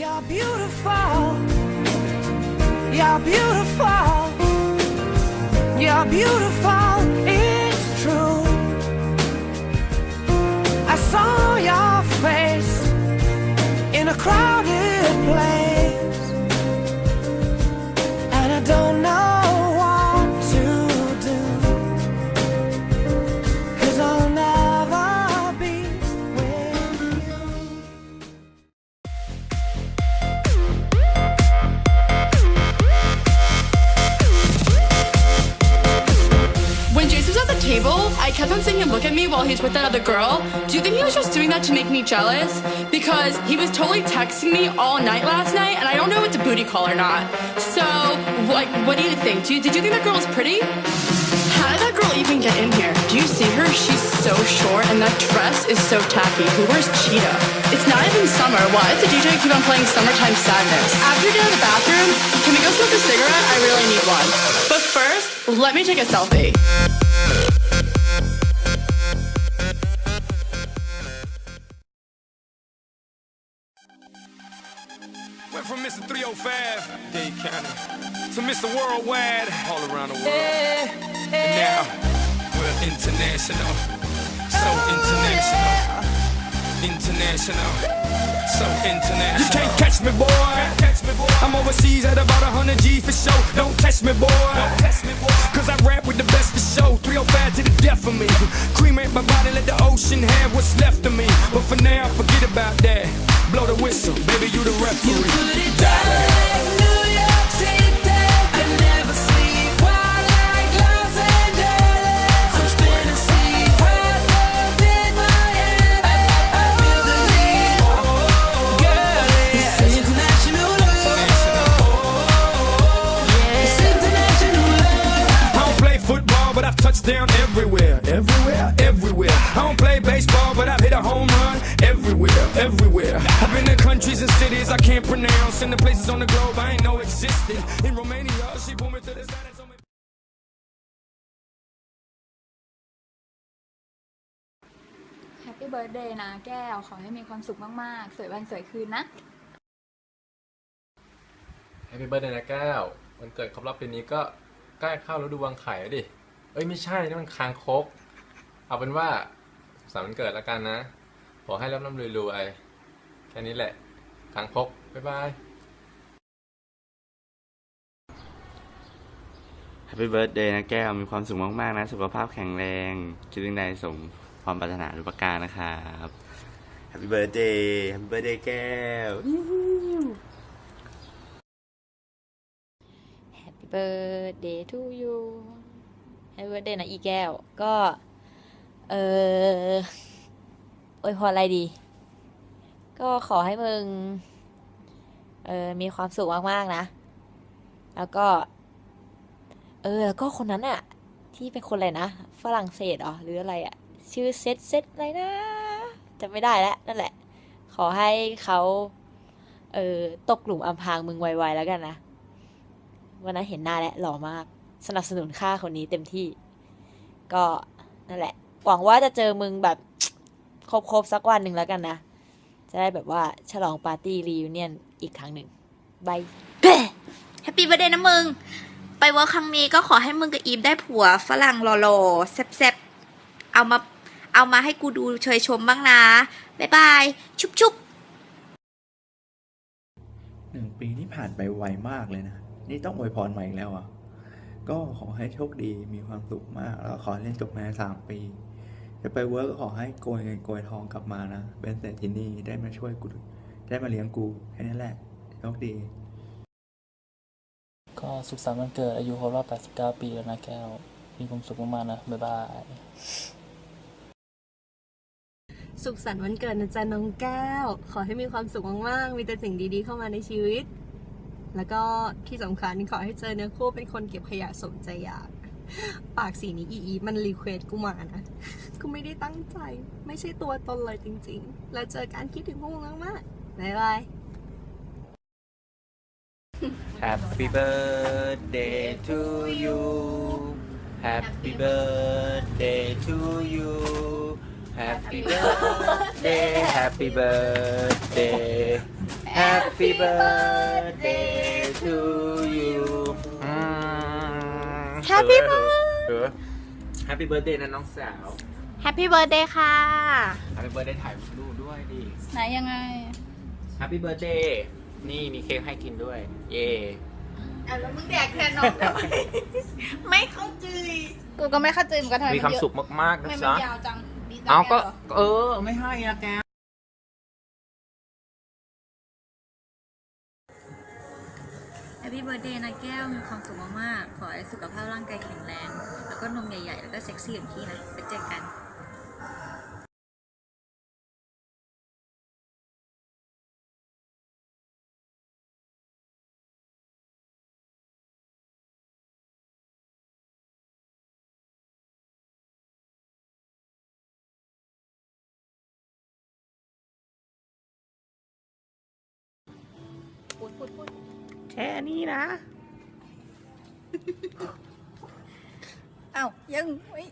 You're beautiful. You're beautiful. You're beautiful. It's true. I saw your face in a crowded place. At me while he's with that other girl. Do you think he was just doing that to make me jealous? Because he was totally texting me all night last night, and I don't know if it's a booty call or not. So, like, what do you think? Do you, did you think that girl was pretty? How did that girl even get in here? Do you see her? She's so short, and that dress is so tacky. Who wears cheetah? It's not even summer. Why does the DJ keep on playing Summertime Sadness? After we get out of the bathroom, can we go smoke a cigarette? I really need one. But first, let me take a selfie. To Mr. Worldwide, all around the world. And now, we're international. So international. International. So international. You can't catch me, boy. Catch me, boy. I'm overseas at about 100 G for show. Don't test me, boy. Don't test me, boy. Cause I rap with the best for show. 305 to the death of me. Cremate my body, let the ocean have what's left of me. But for now, forget about that. Blow the whistle, baby, you the referee. I football, but I've touched down everywhere. Everywhere, everywhere. I don't play baseball, but I've hit a home run everywhere, everywhere. I've been to countries and cities I can't pronounce, and the places on the globe I ain't know existed. In Romania, she pulled me to the side and told me. แฮปปี้เบิร์ดเดย์นะแก้ว ขอให้มีความสุขมากๆ สวยวันสวยคืนนะแฮปปี้เบิร์ดเดย์นะแก้ว วันเกิดครบรอบปีนี้ก็ใกล้เข้าฤดูวางไข่แล้วดิ เอ้ยไม่ใช่นี่มันคางคก เอาเป็นว่าสุขสันต์วันเกิดแล้วกันนะ ขอให้ร่ำร่ำรวยรวยๆแค่นี้แหละคางคก บ๊ายบายแฮปปี้เบิร์ดเดย์นะแก้ว มีความสุขมากๆนะ สุขภาพแข็งแรง คิดสิ่งใดสมความปรารถนาทุกประการนะครับแฮปปี้เบิร์ดเดย์ แฮปปี้เบิร์ดเดย์นะอีแก้ว ก็ เอออวยพรอะไรดี ก็ขอให้มึง เออมีความสุขมาก ๆ นะ แล้วก็ เออ แล้วก็คนนั้นอะที่เป็นคนอะไรนะ ฝรั่งเศสเหรอหรืออะไรอะชื่อเซตเซตอะไรนะจำไม่ได้แล้ว นั่นแหละ ขอให้เขาเออตกหลุมอำพรางมึงไวๆแล้วกันนะ วันนั้นเห็นหน้าแล้วหล่อมาก สนับสนุนค่าคนนี้เต็มที่ ก็นั่นแหละ หวังว่าจะเจอมึงแบบครบๆสักวันหนึ่งแล้วกันนะ จะได้แบบว่าฉลองปาร์ตี้รีวิเนียนอีกครั้งหนึ่งบายแฮปปี้เบ t ร์ a เดย์นะมึง ไปเวิร์คครั้งนี้ก็ขอให้มึงกับอีฟได้ผัวฝรั่งหล่อๆแซ่บๆ เอามาเอามาให้กูดูเชยชมบ้างนะ บ๊ายบาย ชุบชุบหนึ่งปีที่ผ่านไปไวมากเลยนะ นี่ต้องอวยพรใหม่อีกแล้วอะ ก็ขอให้โชคดีมีความสุขมาก แล้วขอให้เรียนจบภายในสามปี จะไปเวิร์กก็ขอให้โกยเงินโกยทองกลับมานะ เป็นเศรษฐินีได้มาช่วยกู ได้มาเลี้ยงกูแค่นี้แหละโชคดี ก็สุขสันต์วันเกิดอายุครบรอบ89 ปีแล้วนะแก้ว มีความสุขมากๆนะ บ๊ายบาย สุขสันต์วันเกิดนะจ๊ะน้องแก้ว ขอให้มีความสุขมากๆ มีแต่สิ่งดีๆเข้ามาในชีวิต แล้วก็ที่สำคัญขอให้เจอเนื้อคู่เป็นคนเก็บขยะสมใจอยาก ปากสีนี้อีอีมันรีเควสกูมานะ กูไม่ได้ตั้งใจ ไม่ใช่ตัวตนเลยจริงๆ แล้วเจอกันคิดถึงพวกมึงมากๆบ๊ายบาย Happy birthday to you Happy birthday to you Happy birthday Happy birthday Happy birthday to you อืม Happy birthday เออแฮปปี้เบิร์ดเดย์นะน้องสาวแฮปปี้เบิร์ดเดย์ค่ะแฮปปี้เบิร์ดเดย์ถ่ายรูปด้วยดิ ไหนยังไงแฮปปี้เบิร์ดเดย์นี่มีเค้กให้กินด้วย เย่อะแล้วมึงแดกแทนน้องทำไมไม่เข้าใจกูก็ไม่เข้าใจเหมือนกันทำไมมีความสุขมากๆทำนะไมมันจ๊ะยาวจังดีจังเอาก็แเหรอเออ ไม่ให้อะแก ปปี้เบอร์เดย์นะแก้วมีความสุขมากๆ ขอให้สุขภาพร่างกายแข็งแรง แล้วก็นมใหญ่ๆ แล้วก็เซ็กซี่อย่างพี่นะ ไปเจอกัน ค่นี้นะ เอ้ายังไม่